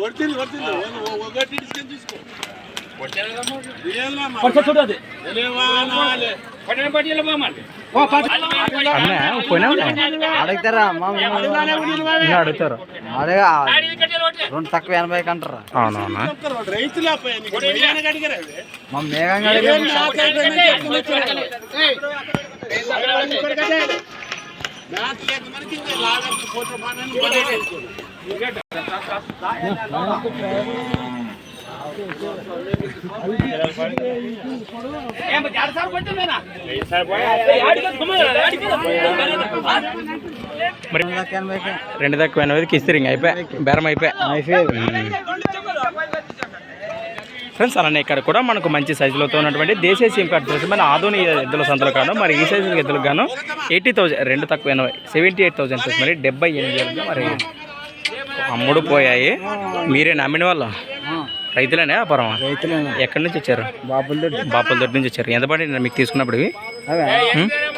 ఒడిచింది ఒడిచింది ఒకటి తీసుకొని తీసుకో చూడదు అడుగుతారా. అడుగుతారు అదే రెండు తక్కువ ఎనభైకి అంటారా అవునవునా అడిగారు మా మేఘంగా అడిగాము. రెండు తక్కువ ఎనభైకి రెండు తక్కువ అయిపోయా. బేరం అయిపోయా. ఫ్రెండ్స్ అలానే ఇక్కడ కూడా మనకు మంచి సైజులతో ఉన్నటువంటి దేశీయ సిమ్ కార్డ్ వచ్చి మన ఆధునిక ఎద్దుల సంతలో కాను మరి ఈ సైజు ఎద్దులకు గాను ఎయిటీ థౌసండ్ రెండు తక్కువ ఎనభై సెవెంటీ ఎయిట్ థౌసండ్ మరి డెబ్బై ఎనిమిది మరి అమ్ముడు పోయాయి. మీరే నమ్మిన వాళ్ళు? రైతులేనే వ్యాపారం రైతులేనా? ఎక్కడి నుంచి వచ్చారు? బాబుల దొడ్డి బాపుల దొడ్డి నుంచి వచ్చారు. ఎంత పడింది మీకు తీసుకున్నప్పుడు ఇవి?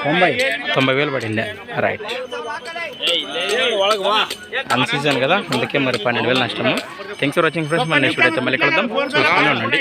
తొంభై. తొంభై వేలు పడింది. రైట్. అన్ సీజన్ కదా? అందుకే మరి పన్నెండు వేలు నష్టము. థ్యాంక్స్ ఫర్ వాచింగ్ ఫ్రెండ్స్ మన నెక్స్ట్ అయితే మళ్ళీ కలుద్దాం. చూసుకుని ఉండండి.